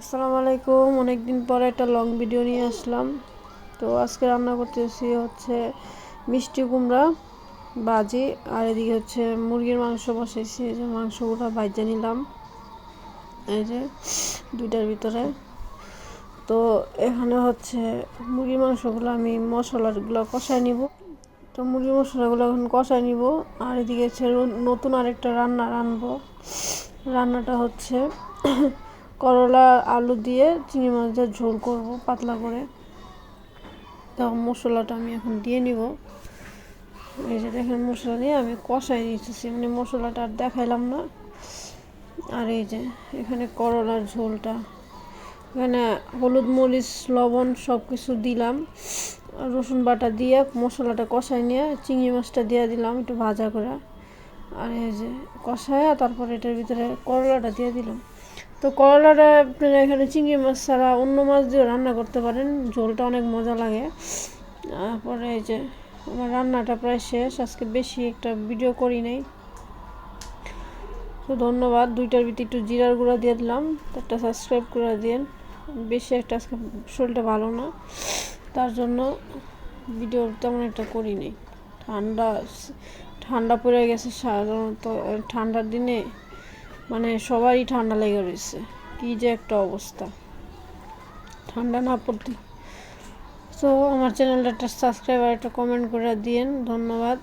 আসসালামু আলাইকুম। অনেকদিন পরে একটা লং ভিডিও নিয়ে আসলাম। তো আজকে রান্না করতেছি হচ্ছে মিষ্টি কুমড়া, বাজি, আর এদিকে হচ্ছে মুরগির মাংস বসাইছি। এই যে মাংসগুলো ভাজা নিলাম। এই যে দুইটার ভিতরে। তো এখানে হচ্ছে মুরগির মাংসগুলো আমি মশলাগুলো কষায় নিব। তো মুরগির মশলাগুলো এখন কষায় নিব। আর এদিকে হচ্ছে নতুন আরেকটা রান্না রানবো। রান্নাটা হচ্ছে করলা, আলু দিয়ে চিংড়ি মাছের ঝোল করব পাতলা করে। তো মশলাটা আমি এখন দিয়ে নিব। এই যে দেখেন মশলা দিয়ে আমি কষাই নিতেছি মানে মশলাটা আর দেখাইলাম না। আর এই যে এখানে করলার ঝোলটা, এখানে হলুদ, মরিচ, লবণ সব কিছু দিলাম রসুন বাটা দিয়ে মশলাটা কষাই নিয়ে চিংড়ি মাছটা দিয়ে দিলাম একটু ভাজা করে। আর এই যে কষায় তারপর এটার ভিতরে করলাটা দিয়ে দিলাম। তো করলাটা আপনারা এখানে চিংড়ি মাছ ছাড়া অন্য মাছ দিয়েও রান্না করতে পারেন, ঝোলটা অনেক মজা লাগে। তারপরে এই যে আমার রান্নাটা প্রায় শেষ, আজকে বেশি একটা ভিডিও করি নাই। তো ধন্যবাদ, দুইটার ভিতরে একটু জিরার গুঁড়া দিয়ে দিলাম, একটা সাবস্ক্রাইব করে দিন বেশি একটা আজকে শরীরটা ভালো না, তার জন্য ভিডিও তেমন একটা করি নাই। ঠান্ডা ঠান্ডা পড়ে গেছে সাধারণত, ঠান্ডার দিনে মানে সবারই ঠান্ডা লেগে রয়েছে। কি যে একটা অবস্থা। ঠান্ডা না পড়তে। সো আমার চ্যানেলটা একটা সাবস্ক্রাইব আর একটা কমেন্ট করে দিন ধন্যবাদ।